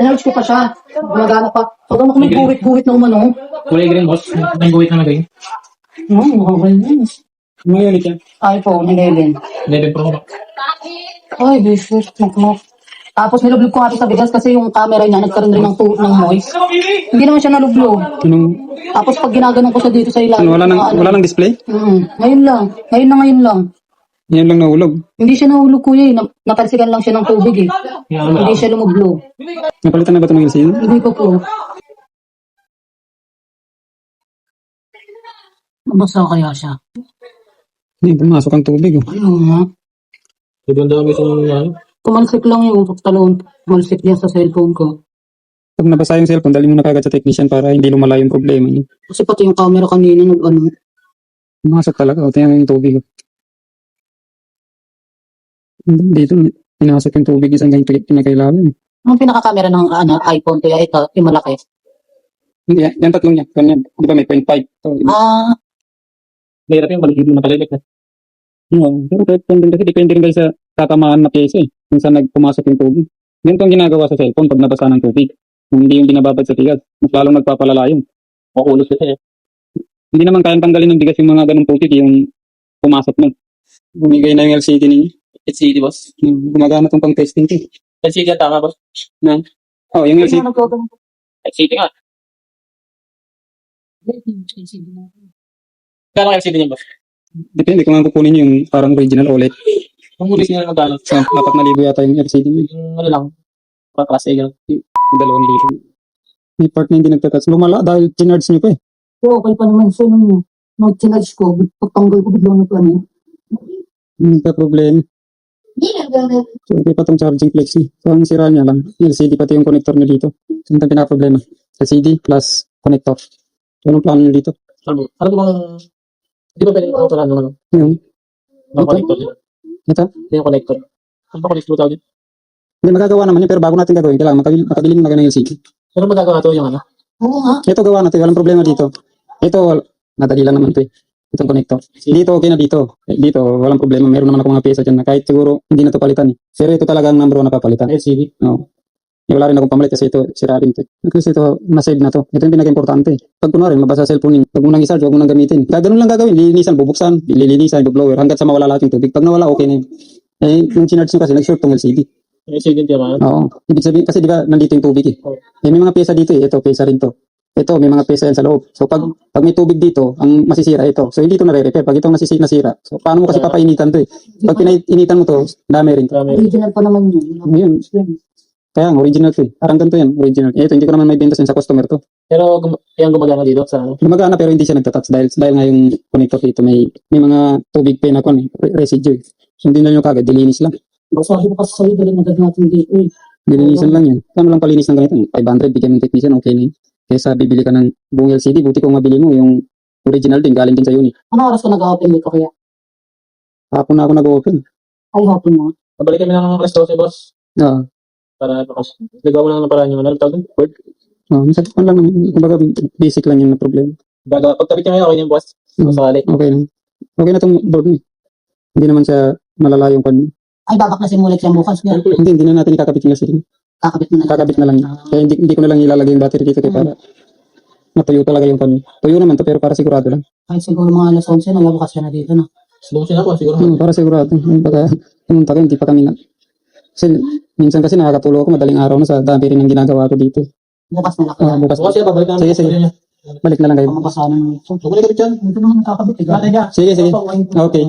Pinarch ko pa siya. Gumagana pa. Huwag mo kami guwit-guwit na umano. Kulay green, boss. May guhit na nagay. No, okay na unit yan? iPhone 11. 11 Pro ba? Ay, business. Nakno. Tapos nilublog ko ito sa bigas kasi yung camera niya nagkaroon rin ng, tu- ng noise. Hindi naman siya nalublog. Anong, Tapos pag ginaganon ko siya dito sa ilalim. wala nang, ano, wala nang display? Mm, ngayon lang. Ngayon na ngayon lang. Yan lang nahulog. Hindi siya nahulog kuya eh. Na- Natalsikan lang siya ng tubig eh. Yan, Hindi siya lumublog. Napalitan na ba ito ng LCD? Hindi pa po. Basta kaya siya. Hindi, pumasok ang tubig. Oh. Ayun nga. Sobrang dami sa mga ano. Kumalsik lang yung talon. Kumalsik niya sa cellphone ko. Pag nabasa yung cellphone, dali mo na kagad sa technician para hindi lumala yung problema niya. Kasi pati yung camera kanina nag ano. Pumasok talaga. O, tingnan mo yung tubig. oh. Dito, pinasok yung tubig isang ganito pinakailalim. Ang pinaka-camera ng ano, iPhone kaya ito, yung malaki. Hindi, yan, yan tatlong yan. Ganyan. Di ba may 0.5? So, Ah, Mahirap yung balikin mo na palilik na. Oo, pero kahit kung din kasi depende rin kayo sa tatamaan na pyesa eh. Kung saan nagpumasok yung tubig. Ganito ang ginagawa sa cellphone pag nabasa ng tubig. Kung hindi yung binababad sa tigas, mas lalong nagpapalala yun. Makulos kasi eh. Hindi naman kayang tanggalin ng bigas yung mga ganong tubig yung pumasok na. Bumigay na yung LCD ninyo. LCD, boss. Hmm, Gumagana tong pang testing ko. eh. LCD tama, boss. Oh, yung LCD. LCD nga. Kano LCD niya, boss? Depende kung ang kukunin nyo yung parang original OLED. Kung ulis niya na magkano. So, apat na libo yata yung LCD mo. eh. Yung ano lang. Patras eh, ganun. Yung Dalawang libo. May part na hindi nagtatas. Lumala dahil chinards nyo pa eh. so okay pa naman siya nung nag-charge ko, pagtanggal ko biglang nag ano. Hindi ka problema. So, hindi pa itong charging flexi. So, ang sira niya lang, LCD pati yung connector niya dito. So, ito ang pinaka-problema. LCD plus connector. So, anong plano niyo dito? Ano, ano ba bang... Di ba pwede yung auto ng ano? Yung, Ng connector. di ba? ito? Hindi yung connector. Ano ba connector tawag yun? Hindi, magagawa naman yun, pero bago natin gagawin, kailangan makabili, makabili kayo ng LCD. Pero magagawa to yung ano? Oo nga. Ito gawa natin, walang problema dito. Ito, madali lang naman ito eh. Itong connector. Dito, okay na dito. Eh, Dito, walang problema. Meron naman ako mga pyesa dyan na kahit siguro hindi na to palitan eh. Pero ito talaga ang number one na papalitan. LCD. No. Eh, wala rin akong pamalit kasi ito, sira rin ito. Kasi ito, na-save na to. Ito yung pinaka-importante. Pag kunwari, mabasa sa cellphone, huwag mo nang i-charge, huwag mo nang gamitin. Gaganon lang gagawin. Lilinisan, bubuksan, lilinisan, blower hanggat sa mawala lahat yung tubig. Pag nawala, okay na yun. Eh, yung chinarge nyo kasi, nag-short tong LCD. LCD yung tiyama. Oo. Ibig sabihin, kasi di ba, nandito yung tubig eh. Oo. Eh, may mga pyesa dito eh. Ito, pyesa rin to. Ito, may mga pyesa yan sa loob. So, pag, pag may tubig dito, ang masisira ito. So, hindi ito nare-repair. Pag ito masisi, nasira. So, paano mo kasi papainitan to eh? Pag pinainitan mo to, dami rin. Original pa naman yun. Yun. Kaya, ang original to eh. Parang ganito yan, original. Eh, ito, hindi ko naman may benta sa customer to. Pero gum- yung gumagana dito sa ano? Gumagana pero hindi siya nagtatouch dahil, dahil nga yung connector dito may, may mga tubig pa na kon eh, re- residue. So, hindi na nyo kagad, dilinis lang. Basahin ko kasi sa'yo dali agad natin dito eh. Dilinisan lang yan. Paano lang palinis ng ganito? 500, bigyan ng technician, okay na yun. Kesa bibili ka ng buong LCD, buti kung mabili mo yung original din, galing din sa unit. Ano oras ka nag-open dito kaya? Hapon na ako nag-open. Ay, hapon mo. Pabalik kami ng resto si boss. Ah, Para bakas. Nagawa mo lang ng paraan yung ano. Tawag? Word. ah, minsan, ano lang, kumbaga, basic lang yun na problema. Gagawa. Pagkabit niya ngayon, okay na yung boss. Hmm. Kung sakali. Okay na. Okay na itong board niya. Hindi naman siya malala yung pan. Ay, babaklasin mo ulit siya bukas niya. Hindi, hindi na natin ikakabit yung LCD. Kakabit mo na. Kakabit na lang. yun. Kaya hindi, hindi ko na lang ilalagay yung battery dito kaya para matuyo talaga yung pan. Tuyo naman to pero para sigurado lang. Kahit siguro mga alas 11, nagbabakas siya na dito na. Subukin ako siguro. Hmm, para sigurado. Baka pumunta kayo, hindi pa kami na. Kasi minsan kasi nakakatulog ako madaling araw na sa dami rin ng ginagawa ko dito. Bukas na lang. Ah, bukas. Bukas siya, pabalik namin. Sige, sige. Balik na lang kayo. Pamabasahan ng ito. Huwag mo na kabit yan. Ito naman nakakabit. eh. Sige, sige. Okay.